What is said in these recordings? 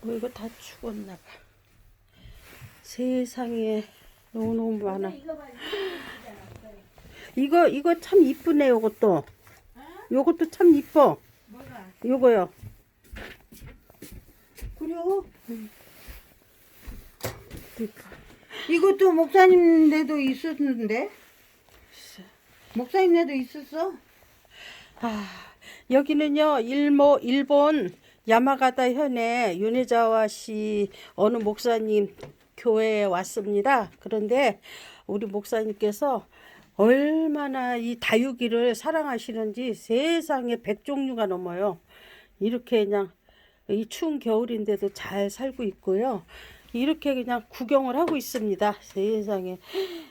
뭐 이거 다 죽었나 봐. 세상에 너무너무 많아. 이거 이거 참 이쁘네 요것도. 요것도 참 이뻐. 요거요. 그래요? 이뻐. 이것도 목사님네도 있었는데? 목사님네도 있었어? 아, 여기는요, 일모, 일본 야마가다 현의 윤혜자와 씨 어느 목사님 교회에 왔습니다. 그런데 우리 목사님께서 얼마나 이 다육이를 사랑하시는지 세상에 백 종류가 넘어요. 이렇게 그냥 이 추운 겨울인데도 잘 살고 있고요. 이렇게 그냥 구경을 하고 있습니다. 세상에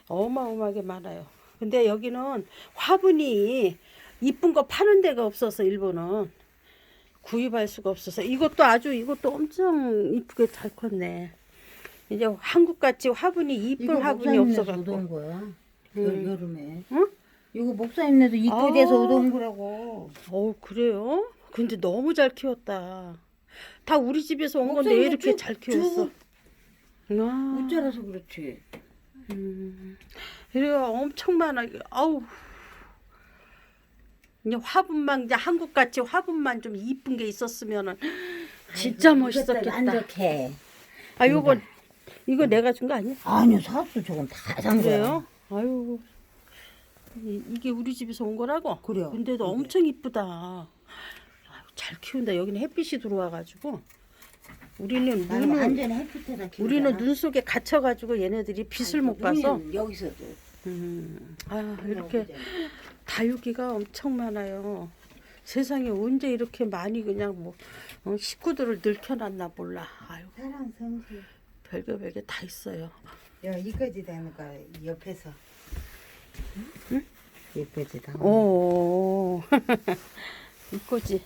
어마어마하게 많아요. 근데 여기는 화분이 이쁜 거 파는 데가 없어서 일본은 구입할 수가 없어서 이것도 아주 이것도 엄청 이쁘게 잘 컸네. 이제 한국 같이 화분이 이쁜 화분이 없어갖고. 음. 여- 여름에. 응? 이거 목사님네도 아. 입고돼서 얻어온 거라고. 어 그래요? 근데 너무 잘 키웠다. 다 우리 집에서 온 건데 목사님 이렇게 쭉- 잘 키웠어? 아, 못 자라서 그렇지. 음, 이래가 엄청 많아. 아우. 이제 화분만 이제 한국 같이 화분만 좀 이쁜 게 있었으면은 진짜 멋있었겠다. 만족해. 아 요거 이거 내가 준 거 아니야? 아니요, 사수 저건 다 산 거야. 그래요? 아유 이, 이게 우리 집에서 온 거라고? 그래요. 근데도 이게. 엄청 이쁘다. 아유, 잘 키운다. 여기는 햇빛이 들어와가지고 우리는 나는 눈을 완전 햇빛에다 키우잖아. 우리는 눈 속에 갇혀가지고 얘네들이 빛을 못 봐서 우리는 여기서도 음, 아 이렇게 다육이가 엄청 많아요. 세상에 언제 이렇게 많이 그냥 뭐 어, 식구들을 늘켜놨나 몰라. 아유 사랑 성실. 별거 별게 다 있어요. 야 이거지 되니까 옆에서. 응? 예쁘지 다. 오 이거지.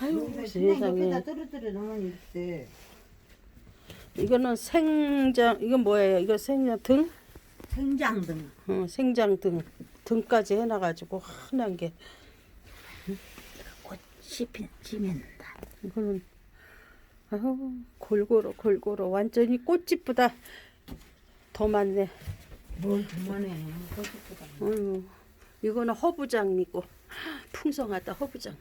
아유 세상에 떨어뜨려 놓으면. 이거는 생장 이건 뭐예요? 이거 생장 등? 생장등. 어, 생장 등 등까지 해놔가지고 환한 게 꽃이 피- 피면다. 이거는 아유 골고루 골고루 완전히 꽃집보다 더 많네. 뭘 그만해. 꽃이보다. 아유 이거는 허브장미고 풍성하다 허브장미.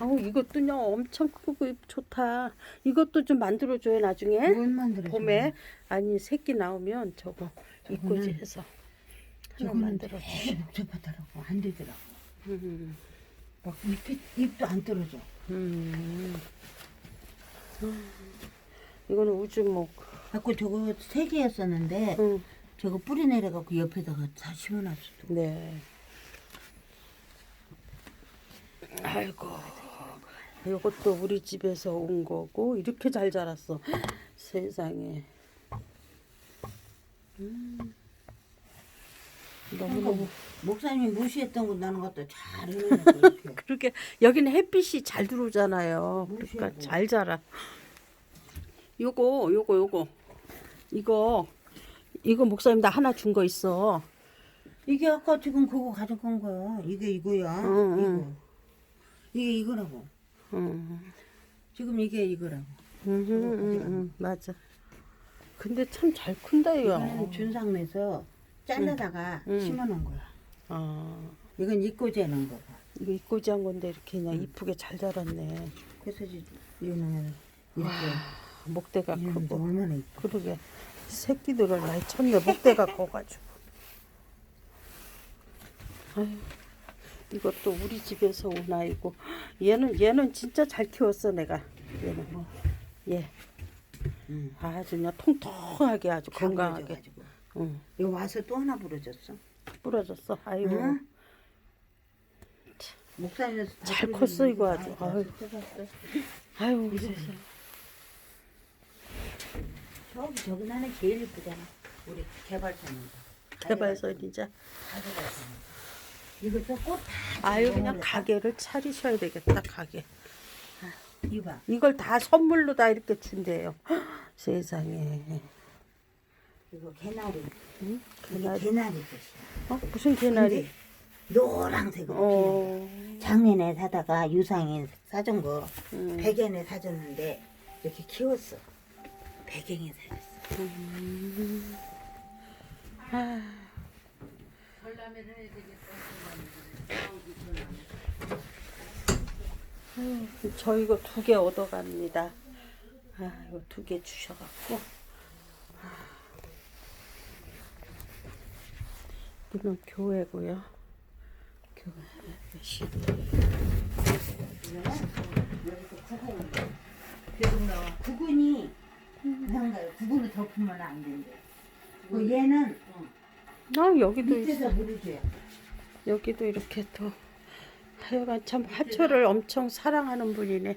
아우 이것도요 엄청 크고 좋다. 이것도 좀 만들어줘요 나중에 뭘 만들어? 봄에 아니 새끼 나오면 저거 이꼬지 저거는- 해서 하나 만들어. 복잡하더라고. 안 되더라고. 음, 막 잎이, 잎도 안 떨어져. 음. 이거는 우주목. 갖고 저거 세 개였었는데 응. 저거 뿌리 내려갖고 옆에다가 다 심어놨어. 네. 아이고. 이것도 우리 집에서 온 거고 이렇게 잘 자랐어. 세상에. 음. 너무너무 목사님이 무시했던 거 나는 것도 잘 이렇게. 그렇게 여기는 햇빛이 잘 들어오잖아요. 그러니까 무시하고. 잘 자라. 요거 요거 요거 이거 이거 목사님 나 하나 준 거 있어. 이게 아까 지금 그거 가져간 거야. 이게 이거야. 응, 이거. 응. 이게 이거라고. 음. 지금 이게 이거라고. 음, 음, 음, 맞아. 근데 참 잘 큰다 이거. 이거는 준상내서 잘라다가 응. 심어놓은 거야. 아, 이건 입고재는 거고. 이거 이꼬지 한 건데 이렇게 그냥 이쁘게 잘 자랐네. 그래서 이제 이거는 이렇게 목대가 이러는데 크고. 얼마나 이뻐. 그러게 새끼들을 많이 쳤네. 목대가 커가지고. 아유, 이것도 우리 집에서 온 아이고 얘는 얘는 진짜 잘 키웠어 내가 얘는 뭐? 얘 응. 아주 그냥 통통하게 아주 다 건강하게. 응, 이거 와서 또 하나 부러졌어. 부러졌어 아이고 응? 목사님에서 잘 컸어, 이거 아주. 아유. 아유 이거. 저기 저기 나는 제일 이쁘잖아. 우리 개발사는. 개발서 진짜 개발사는. 이것도 꽃 아유 그냥 가게를 차리셔야 되겠다 가게. 이봐. 이걸 다 선물로 다 이렇게 준대요. 세상에. 이거 개나리. 응? 개나리. 개나리 꽃이야. 어? 무슨 개나리? 노란색으로 어. 피는 작년에 사다가 유상에 사준 거 음. 백엔에 사줬는데 이렇게 키웠어. 백엔에 사줬어. 아. 아유, 저 이거 두 개 얻어갑니다. 아, 이거 두 개 주셔갖고. 이건 교회고요. 교회. 시- 계속 나와. 구근이 이상가요. 구근을 덮으면 안 된대. 그 얘는 어, 아, 여기도. 밑에서 물을 줘요. 여기도 이렇게 또 하여간 참 화초를 엄청 사랑하는 분이네.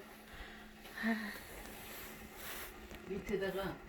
밑에다가